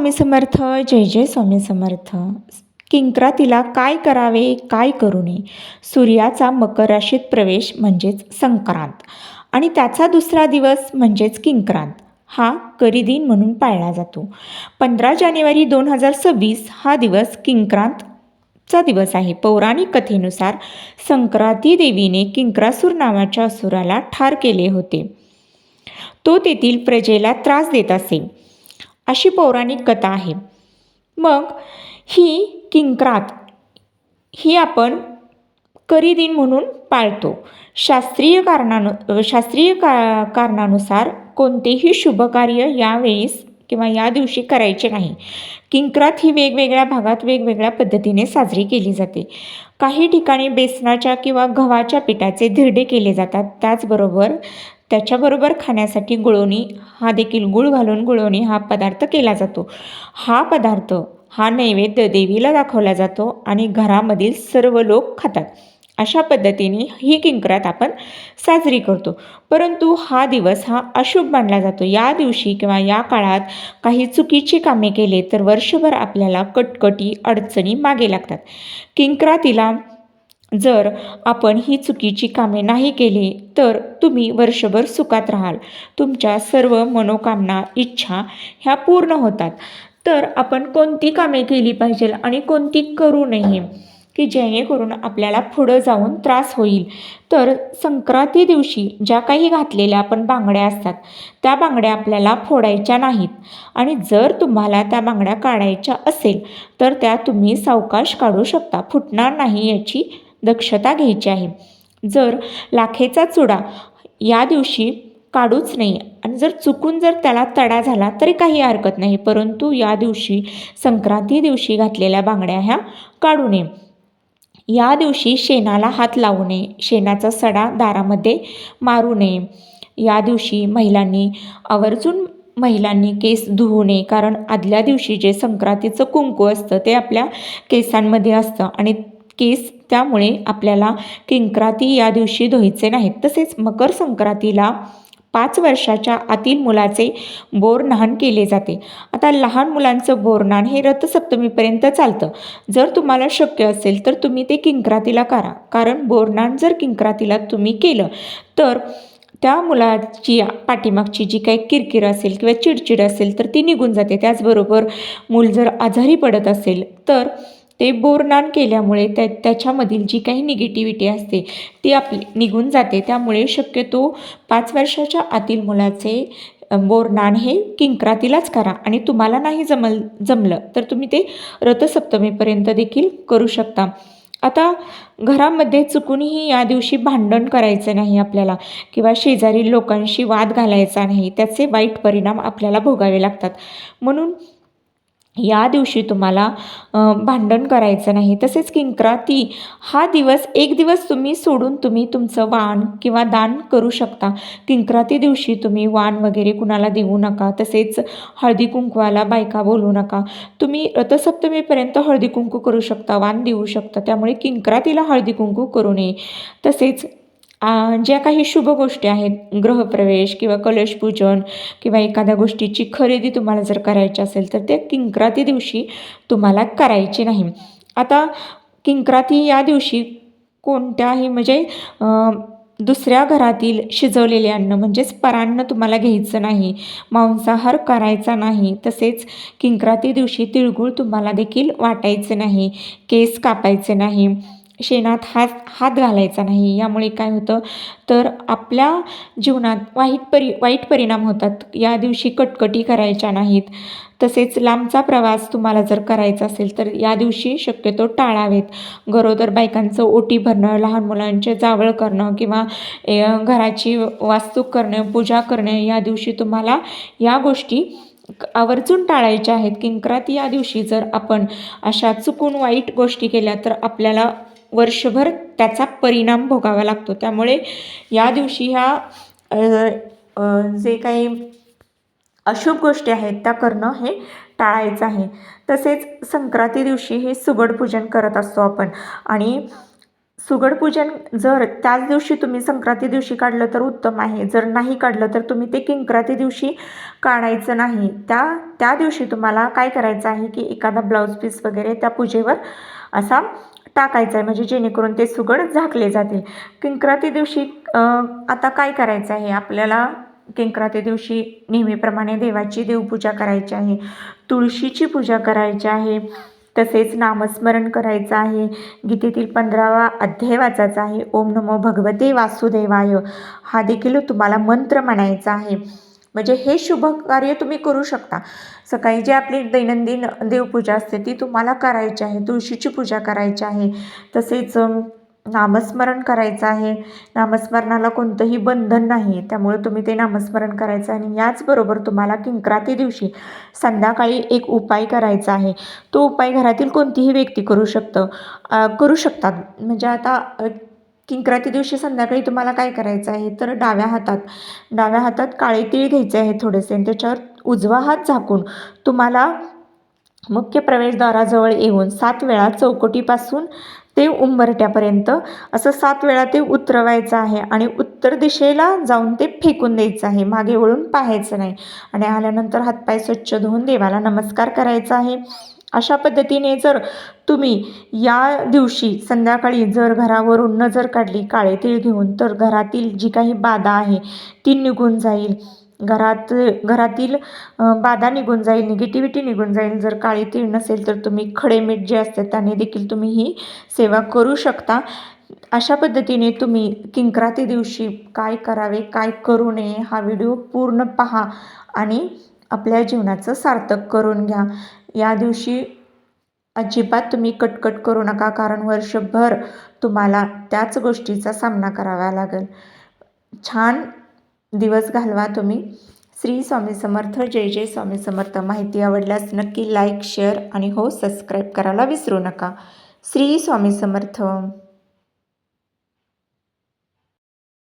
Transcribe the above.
स्वामी समर्थ जय जय स्वामी समर्थ. किंक्रातीला काय करावे काय करू नये? सूर्याचा मकर राशीत प्रवेश म्हणजेच संक्रांत. आणि त्याचा दुसरा दिवस म्हणजेच किंक्रांत. हा करिदिन म्हणून पाळला जातो. पंधरा जानेवारी दोन हजार सव्वीस हा दिवस किंक्रांतचा दिवस आहे. पौराणिक कथेनुसार संक्रांती देवीने किंक्रासूर नावाच्या असुराला ठार केले होते. तो तेथील प्रजेला त्रास देत असे. अशी पौराणिक कथा आहे. मग ही किंक्रात ही आपण करिदिन म्हणून पाळतो. शास्त्रीय कारणानु शास्त्रीय का कारणानुसार कोणतेही शुभकार्य यावेळेस किंवा या दिवशी करायचे नाही. किंक्रात ही वेगवेगळ्या भागात वेगवेगळ्या पद्धतीने साजरी केली जाते. काही ठिकाणी बेसनाच्या किंवा गव्हाच्या पिठाचे धिरडे केले जातात. त्याचबरोबर त्याच्याबरोबर खाण्यासाठी गुळवणी हा देखील गुळ घालून गुळवणी हा पदार्थ केला जातो. हा पदार्थ हा नैवेद्य देवीला दाखवला जातो आणि घरामधील सर्व लोक खातात. अशा पद्धतीने ही किंकरात आपण साजरी करतो. परंतु हा दिवस हा अशुभ मानला जातो. या दिवशी किंवा या काळात काही चुकीची कामे केले तर वर्षभर आपल्याला कटकटी अडचणी मागे लागतात. किंकरातीला जर आपण ही चुकीची कामे नाही केली तर तुम्ही वर्षभर सुखात राहाल. तुमच्या सर्व मनोकामना इच्छा ह्या पूर्ण होतात. तर आपण कोणती कामे केली पाहिजे आणि कोणती करू नये की जेणेकरून आपल्याला पुढं जाऊन त्रास होईल? तर संक्रांती दिवशी ज्या काही घातलेल्या आपण बांगड्या असतात त्या बांगड्या आपल्याला फोडायच्या नाहीत. आणि जर तुम्हाला त्या बांगड्या काढायच्या असेल तर त्या तुम्ही सावकाश काढू शकता. फुटणार नाही याची दक्षता घ्यायची आहे. जर लाखेचा चुडा या दिवशी काढूच नाही आणि जर चुकून जर त्याला तडा झाला तरी काही हरकत नाही परंतु या दिवशी संक्रांती दिवशी घातलेल्या बांगड्या ह्या काढू नये. या दिवशी शेणाला हात लावू नये शेणाचा सडा दारामध्ये मारू नये. या दिवशी महिलांनी आवर्जून महिलांनी केस धुवू नये कारण आदल्या दिवशी जे संक्रांतीचं कुंकू असतं ते आपल्या केसांमध्ये असतं आणि केस त्यामुळे आपल्याला किंक्राती या दिवशी धुवायचे नाहीत. तसेच मकर संक्रांतीला पाच वर्षाच्या आतील मुलाचे बोरनहाण केले जाते. आता लहान मुलांचं बोरनाण हे रथसप्तमीपर्यंत चालतं. जर तुम्हाला शक्य असेल तर तुम्ही ते किंक्रातीला करा. कारण बोरनान जर किंक्रातीला तुम्ही केलं तर त्या मुलाची पाठीमागची जी काही किरकिर असेल किंवा चिडचिड असेल तर ती निघून जाते. त्याचबरोबर मूल जर आजारी पडत असेल तर ते बोरनान केल्यामुळे त्या त्याच्यामधील जी काही निगेटिव्हिटी असते ती आपली निघून जाते. त्यामुळे शक्यतो पाच वर्षाच्या आतील मुलाचे बोरनान हे किंक्रातीलाच करा. आणि तुम्हाला नाही जमल जमलं तर तुम्ही ते रथसप्तमीपर्यंत देखील करू शकता. आता घरामध्ये चुकूनही या दिवशी भांडण करायचं नाही आपल्याला किंवा शेजारी लोकांशी वाद घालायचा नाही त्याचे वाईट परिणाम आपल्याला भोगावे लागतात. म्हणून या दिवशी तुम्हाला भांडण करायचं नाही. तसेच किंक्राती हा दिवस एक दिवस तुम्ही सोडून तुम्ही तुमचं वाण किंवा दान करू शकता. किंक्राती दिवशी तुम्ही वाण वगैरे कुणाला देऊ नका. तसेच हळदी कुंकवाला बायका बोलू नका. तुम्ही रथसप्तमीपर्यंत हळदी कुंकू करू शकता वाण देऊ शकता. त्यामुळे किंक्रातीला हळदी कुंकू करू नये. तसेच ज्या काही शुभ गोष्टी आहेत ग्रहप्रवेश किंवा कलशपूजन किंवा एखाद्या गोष्टीची खरेदी तुम्हाला जर करायची असेल तर ते किंक्राती दिवशी तुम्हाला करायची नाही. आता किंक्राती या दिवशी कोणत्याही म्हणजे दुसऱ्या घरातील शिजवलेले अन्न म्हणजेच परान्न तुम्हाला घ्यायचं नाही मांसाहार करायचा नाही तसेच किंक्राती दिवशी तिळगुळ तुम्हाला देखील वाटायचे नाही केस कापायचे नाही शेणात हात हात घालायचा नाही. यामुळे काय होतं? तर आपल्या जीवनात वाईट परि वाईट परिणाम होतात. या दिवशी कटकटी करायच्या नाहीत. तसेच लांबचा प्रवास तुम्हाला जर करायचा असेल तर या दिवशी शक्यतो टाळावेत. गरोदर बायकांचं ओटी भरणं लहान मुलांचे जावळ करणं किंवा घराची वास्तू करणं पूजा करणं या दिवशी तुम्हाला या गोष्टी आवर्जून टाळायच्या आहेत. किंक्रात या दिवशी जर आपण अशा चुकून वाईट गोष्टी केल्या तर आपल्याला वर्षभर त्याचा परिणाम भोगावा लागतो. त्यामुळे या दिवशी ह्या जे काही अशुभ गोष्टी आहेत त्या करणं हे टाळायचं आहे. तसेच संक्रांती दिवशी हे सुगड पूजन करत असतो आपण. आणि सुगडपूजन जर त्याच दिवशी तुम्ही संक्रांती दिवशी काढलं तर उत्तम आहे. जर नाही काढलं तर तुम्ही ते किंक्राती दिवशी काढायचं नाही. त्या त्या दिवशी तुम्हाला काय करायचं आहे की एखादा ब्लाऊज पीस वगैरे त्या पूजेवर असा टाकायचं आहे म्हणजे जेणेकरून ते सुगड झाकले जातील. किंक्राती दिवशी आता काय करायचं आहे? आपल्याला किंक्राती दिवशी नेहमीप्रमाणे देवाची देवपूजा करायची आहे तुळशीची पूजा करायची आहे तसेच नामस्मरण करायचं आहे गीतेतील पंधरावा अध्याय वाचायचा आहे. ओम नमो भगवते वासुदेवाय. हा देखील तुम्हाला मंत्र म्हणायचा आहे. म्हणजे हे शुभ कार्य तुम्ही करू शकता. सकाळी जी आपली दैनंदिन देवपूजा असते ती तुम्हाला करायची आहे. तुळशीची पूजा करायची आहे. तसेच नामस्मरण करायचं आहे. नामस्मरणाला कोणतंही बंधन नाही त्यामुळे तुम्ही ते नामस्मरण करायचं आणि याचबरोबर तुम्हाला किंक्राती दिवशी संध्याकाळी एक उपाय करायचा आहे. तो उपाय घरातील कोणतीही व्यक्ती करू शकतं करू शकतात. म्हणजे आता किंक्राती दिवशी संध्याकाळी तुम्हाला काय करायचं आहे? तर डाव्या हातात डाव्या हातात काळे तीळ घ्यायचे आहे थोडेसे आणि त्याच्यावर उजवा हात झाकून तुम्हाला मुख्य प्रवेशद्वाराजवळ येऊन सात वेळा चौकटीपासून ते उंबरट्यापर्यंत असं सात वेळा ते उतरवायचं आहे आणि उत्तर दिशेला जाऊन ते फेकून द्यायचं आहे. मागे वळून पाहायचं नाही. आणि आल्यानंतर हातपाय स्वच्छ धुवून देवाला नमस्कार करायचा आहे. अशा पद्धतीने जर तुम्ही या दिवशी संध्याकाळी जर घरावरून नजर काढली काळे तीळ घेऊन तर घरातील जी काही बाधा आहे ती निघून जाईल. घरात घरातील बाधा निघून जाईल निगेटिव्हिटी निघून जाईल. जर काळी तीळ नसेल तर तुम्ही खडे मीठ जे असते त्याने देखील तुम्ही ही सेवा करू शकता. अशा पद्धतीने तुम्ही किंक्राती दिवशी काय करावे काय करू नये हा व्हिडिओ पूर्ण पहा आणि आपल्या जीवनाचं सार्थक करून घ्या. या दिवशी अजिबात तुम्ही कटकट करू नका कारण वर्षभर तुम्हाला त्याच गोष्टीचा सामना करावा लागेल. छान दिवस घालवा तुम्ही. श्री स्वामी समर्थ जय जय स्वामी समर्थ. माहिती आवडल्यास नक्की लाईक शेअर आणि हो सबस्क्राईब करायला विसरू नका. श्री स्वामी समर्थ.